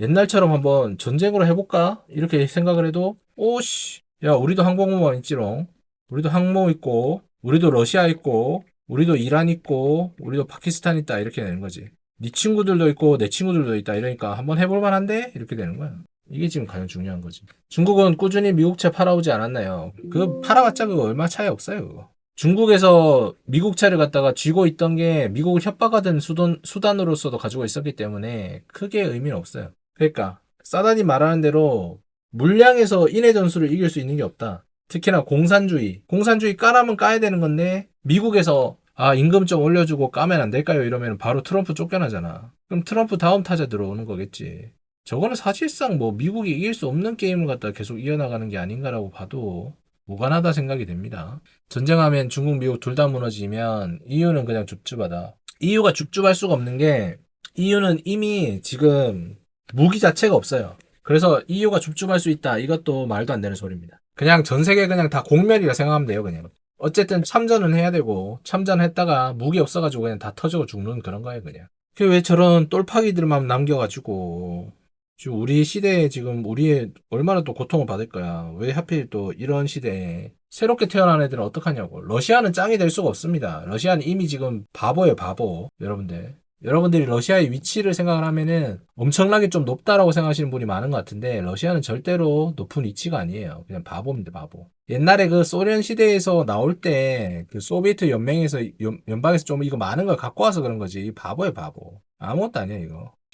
옛날처럼 한번 전쟁으로 해볼까? 이렇게 생각을 해도, 오씨, 야, 우리도 항공모함 있지롱. 우리도 항모 있고, 우리도 러시아 있고, 우리도 이란 있고, 우리도 파키스탄 있다. 이렇게 되는 거지. 네 친구들도 있고, 내 친구들도 있다. 이러니까 한번 해볼 만한데? 이렇게 되는 거야. 이게 지금 가장 중요한 거지. 중국은 꾸준히 미국차 팔아오지 않았나요? 그 팔아봤자 그거 얼마 차이 없어요, 그거. 중국에서 미국 차를 갖다가 쥐고 있던 게 미국을 협박하던 수단, 수단으로서도 가지고 있었기 때문에 크게 의미는 없어요. 그러니까 사단이 말하는 대로 물량에서 인해 전술을 이길 수 있는 게 없다. 특히나 공산주의. 공산주의 까라면 까야 되는 건데 미국에서 아 임금 좀 올려주고 까면 안 될까요? 이러면 바로 트럼프 쫓겨나잖아. 그럼 트럼프 다음 타자 들어오는 거겠지. 저거는 사실상 뭐 미국이 이길 수 없는 게임을 갖다 계속 이어나가는 게 아닌가라고 봐도 무관하다 생각이 됩니다. 전쟁하면 중국, 미국 둘 다 무너지면 EU는 그냥 줍줍하다. EU가 줍줍할 수가 없는 게 EU는 이미 지금 무기 자체가 없어요. 그래서 EU가 줍줍할 수 있다. 이것도 말도 안 되는 소리입니다. 그냥 전 세계 그냥 다 공멸이라 생각하면 돼요, 그냥. 어쨌든 참전은 해야 되고 참전했다가 무기 없어가지고 그냥 다 터지고 죽는 그런 거예요, 그냥. 그 왜 저런 똘파기들만 남겨가지고 지금 우리 시대에 지금 우리의 얼마나 또 고통을 받을 거야. 왜 하필 또 이런 시대에 새롭게 태어난 애들은 어떡하냐고. 러시아는 짱이 될 수가 없습니다. 러시아는 이미 지금 바보예요, 바보. 여러분들. 여러분들이 러시아의 위치를 생각을 하면은 엄청나게 좀 높다라고 생각하시는 분이 많은 것 같은데 러시아는 절대로 높은 위치가 아니에요. 그냥 바보입니다, 바보. 옛날에 그 소련 시대에서 나올 때 그 소비에트 연맹에서 연, 연방에서 좀 이거 많은 걸 갖고 와서 그런 거지. 이 바보예요, 바보. 아무것도 아니야, 이거.